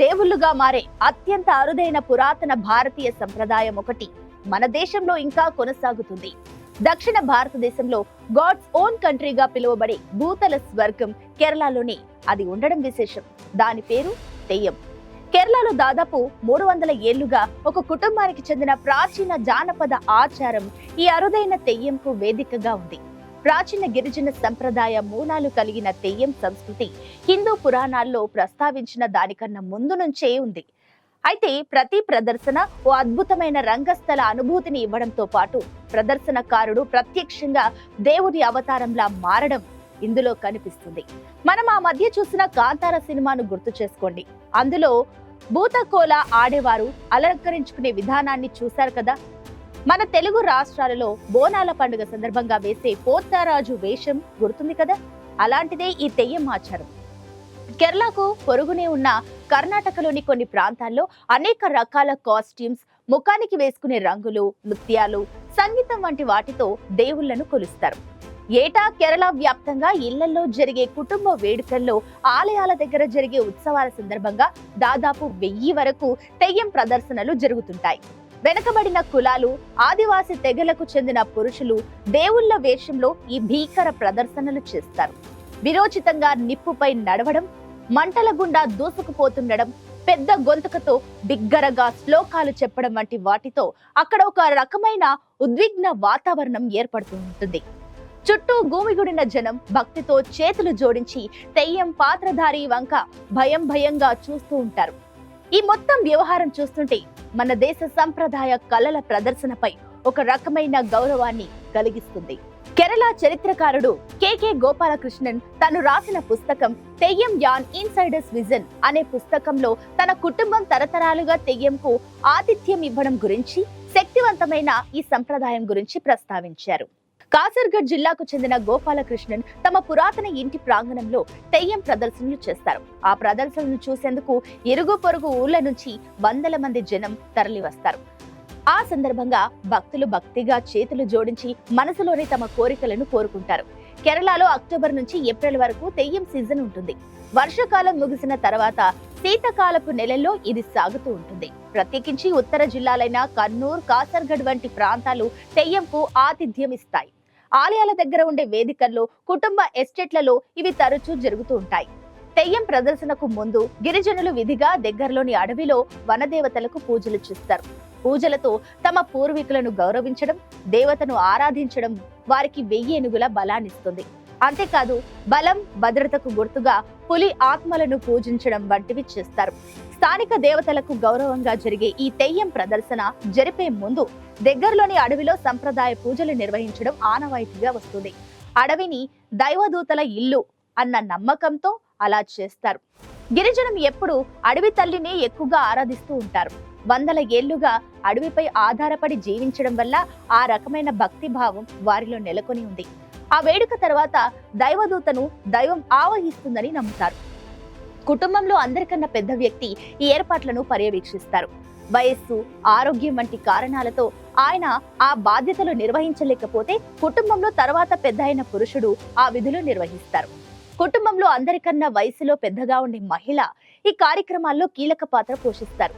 దేవుళ్ళుగా మారే అత్యంత అరుదైన పురాతన భారతీయ సంప్రదాయం ఒకటి మన దేశంలో ఇంకా కొనసాగుతుంది. దక్షిణ భారతదేశంలో గాడ్స్ ఓన్ కంట్రీగా పిలువబడే భూతల స్వర్గం కేరళలోనే అది ఉండడం విశేషం. దాని పేరు తెయ్యం కేరళలో దాదాపు మూడు వందల ఏళ్ళుగా ఒక కుటుంబానికి చెందిన ప్రాచీన జానపద ఆచారం ఈ అరుదైన తెయ్యంకు వేదికగా ఉంది. ప్రాచీన గిరిజన సంప్రదాయ మూలాలు కలిగిన తెయ్యం సంస్కృతి హిందూ పురాణాల్లో ప్రస్తావించిన దానికన్నా ముందు నుంచే ఉంది. అయితే ప్రతి ప్రదర్శన ఓ అద్భుతమైన రంగస్థల అనుభూతిని ఇవ్వడంతో పాటు ప్రదర్శనకారుడు ప్రత్యక్షంగా దేవుడి అవతారంలా మారడం ఇందులో కనిపిస్తుంది. మనం ఆ మధ్య చూసిన కాంతార సినిమాను గుర్తు చేసుకోండి. అందులో భూతకోల ఆడేవారు అలంకరించుకునే విధానాన్ని చూశారు కదా? మన తెలుగు రాష్ట్రాలలో బోనాల పండుగ సందర్భంగా వేసే పోతారాజు వేషం గుర్తుంది కదా? అలాంటిదే ఈ తెయ్యం ఆచారం. కేరళకు పొరుగునే ఉన్న కర్ణాటకలోని కొన్ని ప్రాంతాల్లో అనేక రకాల కాస్ట్యూమ్స్ ముఖానికి వేసుకునే రంగులు నృత్యాలు సంగీతం వంటి వాటితో దేవుళ్ళను కొలుస్తారు. ఏటా కేరళ వ్యాప్తంగా ఇళ్ళలో జరిగే కుటుంబ వేడుకల్లో ఆలయాల దగ్గర జరిగే ఉత్సవాల సందర్భంగా దాదాపు వెయ్యి వరకు తెయ్యం ప్రదర్శనలు జరుగుతుంటాయి. వెనకబడిన కులాలు ఆదివాసి తెగలకు చెందిన పురుషులు దేవుళ్ళ వేషంలో ఈ భీకర ప్రదర్శనలు చేస్తారు. విరోచితంగా నిప్పుపై నడవడం మంటల గుండా దూసుకుపోతుండడం పెద్ద గొంతుకతో బిగ్గరగా శ్లోకాలు చెప్పడం వంటి వాటితో అక్కడ ఒక రకమైన ఉద్విగ్న వాతావరణం ఏర్పడుతుంటుంది. చుట్టూ గూమిగుడిన జనం భక్తితో చేతులు జోడించి తెయ్యం పాత్రధారి వంక భయం భయంగా చూస్తూ ఉంటారు. ఈ మొత్తం వ్యవహారం చూస్తుంటే మన దేశ సంప్రదాయ కళల ప్రదర్శనపై ఒక రకమైన గౌరవాన్ని కలిగిస్తుంది. కేరళ చరిత్రకారుడు కెకే గోపాలకృష్ణన్ తను రాసిన పుస్తకం తెయ్యం యాన్ ఇన్సైడర్స్ విజన్ అనే పుస్తకంలో తన కుటుంబం తరతరాలుగా తెయ్యంకు ఆతిథ్యం ఇవ్వడం గురించి శక్తివంతమైన ఈ సంప్రదాయం గురించి ప్రస్తావించారు. కాసర్గఢ్ జిల్లాకు చెందిన గోపాలకృష్ణన్ తమ పురాతన ఇంటి ప్రాంగణంలో తెయ్యం ప్రదర్శనలు చేస్తారు. ఆ ప్రదర్శనలు చూసేందుకు ఇరుగు పొరుగు ఊళ్ళ నుంచి వందల మంది జనం తరలివస్తారు. ఆ సందర్భంగా భక్తులు భక్తిగా చేతులు జోడించి మనసులోని తమ కోరికలను కోరుకుంటారు. కేరళలో అక్టోబర్ నుంచి ఏప్రిల్ వరకు తెయ్యం సీజన్ ఉంటుంది. వర్షాకాలం ముగిసిన తర్వాత శీతకాలపు నెలల్లో ఇది సాగుతూ ఉంటుంది. ప్రత్యేకించి ఉత్తర జిల్లాలైన కన్నూర్ కాసర్గఢ్ వంటి ప్రాంతాలు తెయ్యంకు ఆతిథ్యం ఇస్తాయి. ఆలయాల దగ్గర ఉండే వేదికల్లో కుటుంబ ఎస్టేట్లలో ఇవి తరచూ జరుగుతూ ఉంటాయి. తెయ్యం ప్రదర్శనకు ముందు గిరిజనులు విధిగా దగ్గరలోని అడవిలో వనదేవతలకు పూజలు చేస్తారు. పూజలతో తమ పూర్వీకులను గౌరవించడం దేవతను ఆరాధించడం వారికి వెయ్యి ఏనుగుల బలాన్నిస్తుంది అంతేకాదు బలం భద్రతకు గుర్తుగా పులి ఆత్మలను పూజించడం వంటివి చేస్తారు. స్థానిక దేవతలకు గౌరవంగా జరిగే ఈ తెయ్యం ప్రదర్శన జరిపే ముందు దగ్గరలోని అడవిలో సంప్రదాయ పూజలు నిర్వహించడం ఆనవాయితీగా వస్తుంది. అడవిని దైవదూతల ఇల్లు అన్న నమ్మకంతో అలా చేస్తారు. గిరిజనం ఎప్పుడు అడవి తల్లిని ఎక్కువగా ఆరాధిస్తూ ఉంటారు. వందల ఏళ్ళుగా అడవిపై ఆధారపడి జీవించడం వల్ల ఆ రకమైన భక్తి భావం వారిలో నెలకొని ఉంది. ఆ వేడుక తర్వాత దైవదూతను దైవం ఆవహిస్తుందని నమ్ముతారు. కుటుంబంలో అందరికన్నా పెద్ద వ్యక్తి ఈ ఏర్పాట్లను పర్యవేక్షిస్తారు. వయస్సు ఆరోగ్యం వంటి కారణాలతో ఆయన ఆ బాధ్యతలు నిర్వహించలేకపోతే కుటుంబంలో తర్వాత పెద్ద అయిన పురుషుడు ఆ విధులు నిర్వహిస్తారు. కుటుంబంలో అందరికన్నా వయసులో పెద్దగా ఉండే మహిళ ఈ కార్యక్రమాల్లో కీలక పాత్ర పోషిస్తారు.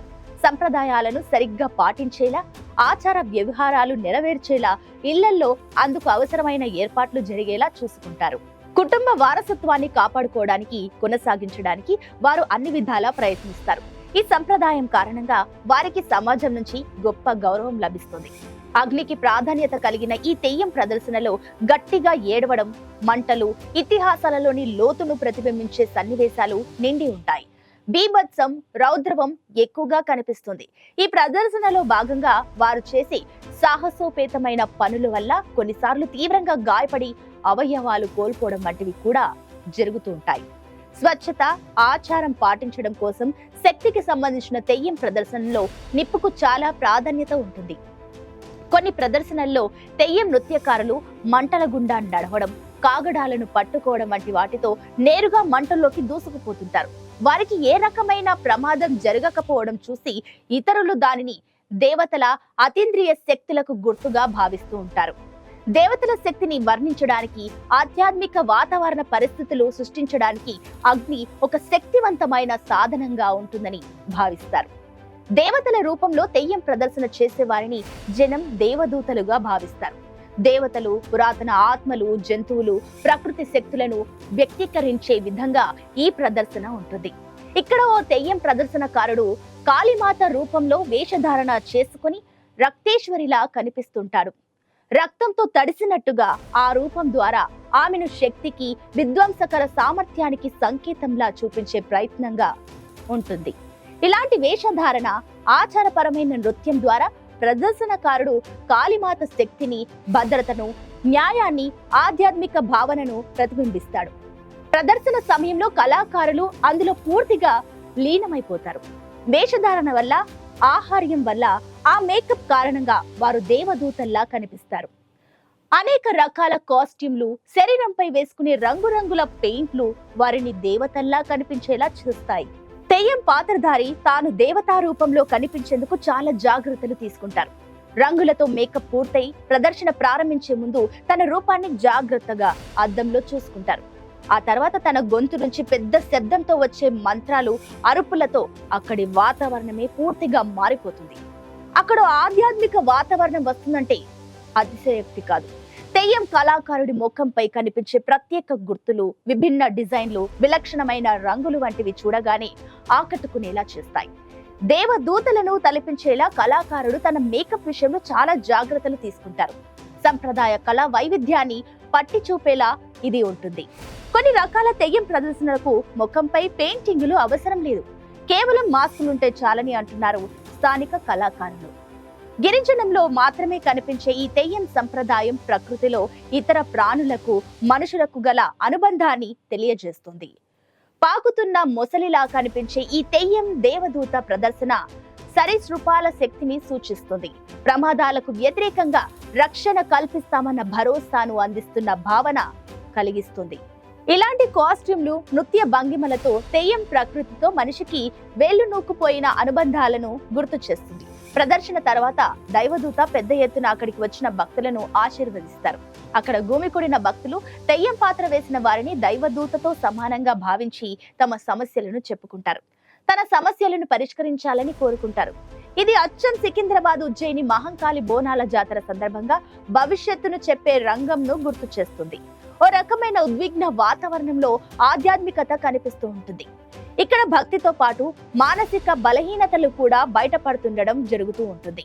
సంప్రదాయాలను సరిగ్గా పాటించేలా ఆచార వ్యవహారాలు నెరవేర్చేలా ఇళ్ళల్లో అందుకు అవసరమైన ఏర్పాట్లు జరిగేలా చూసుకుంటారు. కుటుంబ వారసత్వాన్ని కాపాడుకోవడానికి కొనసాగించడానికి వారు అన్ని విధాలా ప్రయత్నిస్తారు. ఈ సంప్రదాయం కారణంగా వారికి సమాజం నుంచి గొప్ప గౌరవం లభిస్తుంది. అగ్నికి ప్రాధాన్యత కలిగిన ఈ తెయ్యం ప్రదర్శనలో గట్టిగా ఏడవడం మంటలు ఇతిహాసాలలోని లోతును ప్రతిబింబించే సన్నివేశాలు నిండి ఉంటాయి. బీభత్సం రౌద్రవం ఎక్కువగా కనిపిస్తుంది. ఈ ప్రదర్శనలో భాగంగా వారు చేసే సాహసోపేతమైన పనుల వల్ల కొన్నిసార్లు తీవ్రంగా గాయపడి అవయవాలు కోల్పోవడం వంటివి కూడా జరుగుతూ ఉంటాయి. స్వచ్ఛత ఆచారం పాటించడం కోసం శక్తికి సంబంధించిన తెయ్యం ప్రదర్శనలో నిప్పుకు చాలా ప్రాధాన్యత ఉంటుంది. కొన్ని ప్రదర్శనల్లో తెయ్యం నృత్యకారులు మంటల గుండా నడవడం కాగడాలను పట్టుకోవడం వంటి వాటితో నేరుగా మంటల్లోకి దూసుకుపోతుంటారు. వారికి ఏ రకమైన ప్రమాదం జరగకపోవడం చూసి ఇతరులు దానిని దేవతల అతీంద్రియ శక్తులకు గుర్తుగా భావిస్తూ ఉంటారు. దేవతల శక్తిని వర్ణించడానికి ఆధ్యాత్మిక వాతావరణ పరిస్థితులు సృష్టించడానికి అగ్ని ఒక శక్తివంతమైన సాధనంగా ఉంటుందని భావిస్తారు. దేవతల రూపంలో తెయ్యం ప్రదర్శన చేసేవారిని జనం దేవదూతలుగా భావిస్తారు. దేవతలు పురాతన ఆత్మలు జంతువులు ప్రకృతి శక్తులను వ్యక్తీకరించే విధంగా ఈ ప్రదర్శన ఉంటుంది. ఇక్కడ ఓ తెయ్యం ప్రదర్శనకారుడు కాళీమాత రూపంలో వేషధారణ చేసుకుని రక్తేశ్వరిలా కనిపిస్తుంటాడు. రక్తంతో తడిసినట్టుగా ఆ రూపం ద్వారా ఆమెను శక్తికి విధ్వంసకర సామర్థ్యానికి సంకేతంలా చూపించే ప్రయత్నంగా ఉంటుంది. ఇలాంటి వేషధారణ ఆచారపరమైన నృత్యం ద్వారా ప్రదర్శనకారుడు కాళీమాత శక్తిని భద్రతను న్యాయాన్ని ఆధ్యాత్మిక భావనను ప్రతిబింబిస్తాడు. ప్రదర్శన సమయంలో కళాకారులు అందులో పూర్తిగా లీనమైపోతారు. వేషధారణ వల్ల ఆహార్యం వల్ల ఆ మేకప్ కారణంగా వారు దేవదూతల్లా కనిపిస్తారు. అనేక రకాల కాస్ట్యూమ్లు శరీరంపై వేసుకునే రంగురంగుల పెయింట్లు వారిని దేవతల్లా కనిపించేలా చూస్తాయి. తెయ్యం పాత్రధారి తాను దేవతా రూపంలో కనిపించేందుకు చాలా జాగ్రత్తలు తీసుకుంటారు. రంగులతో మేకప్ పూర్తయి ప్రదర్శన ప్రారంభించే ముందు తన రూపాన్ని జాగ్రత్తగా అద్దంలో చూసుకుంటారు. ఆ తర్వాత తన గొంతు నుంచి పెద్ద శబ్దంతో వచ్చే మంత్రాలు అరుపులతో అక్కడి వాతావరణమే పూర్తిగా మారిపోతుంది. అక్కడ ఆధ్యాత్మిక వాతావరణం వస్తుందంటే అతిశయోక్తి కాదు. తెయ్యం కళాకారుడి ముఖంపై కనిపించే ప్రత్యేక గుర్తులు విభిన్న డిజైన్లు విలక్షణమైన రంగులు వంటివి చూడగానే ఆకట్టుకునేలా చేస్తాయి. దేవదూతలను తలపించేలా కళాకారుడు తన మేకప్ విషయంలో చాలా జాగ్రత్తలు తీసుకుంటారు. సంప్రదాయ కళా వైవిధ్యాన్ని పట్టి చూపేలా ఇది ఉంటుంది. కొన్ని రకాల తెయ్యం ప్రదర్శనలకు ముఖంపై పెయింటింగులు అవసరం లేదు. కేవలం మాస్కులుంటే చాలని అంటున్నారు స్థానిక కళాకారులు. గిరిజనంలో మాత్రమే కనిపించే ఈ తెయ్యం సంప్రదాయం ప్రకృతిలో ఇతర ప్రాణులకు మనుషులకు గల అనుబంధాన్ని తెలియజేస్తుంది. పాకుతున్న మొసలిలా కనిపించే ఈ తెయ్యం దేవదూత ప్రదర్శన సరీసృపాల శక్తిని సూచిస్తుంది. ప్రమాదాలకు వ్యతిరేకంగా రక్షణ కల్పిస్తామన్న భరోసాను అందిస్తున్న భావన కలిగిస్తుంది. ఇలాంటి కాస్ట్యూమ్లు నృత్య భంగిమలతో తెయ్యం ప్రకృతితో మనిషికి వేళ్ళు నూకుపోయిన అనుబంధాలను గుర్తు చేస్తుంది. ప్రదర్శన తర్వాత దైవదూత పెద్ద ఎత్తున అక్కడికి వచ్చిన భక్తులను ఆశీర్వదిస్తారు. అక్కడ గుమికూడిన భక్తులు తెయ్యం పాత్ర వేసిన వారిని దైవదూతతో సమానంగా భావించి తమ సమస్యలను చెప్పుకుంటారు. తన సమస్యలను పరిష్కరించాలని కోరుకుంటారు. ఇది అచ్చం సికింద్రాబాద్ ఉజ్జయిని మహంకాళి బోనాల జాతర సందర్భంగా భవిష్యత్తును చెప్పే రంగంను గుర్తు చేస్తుంది. ఓ రకమైన ఉద్విగ్న వాతావరణంలో ఆధ్యాత్మికత కనిపిస్తూ ఉంటుంది. ఇక్కడ భక్తితో పాటు మానసిక బలహీనతలు కూడా బయటపడుతుండడం జరుగుతూ ఉంటుంది.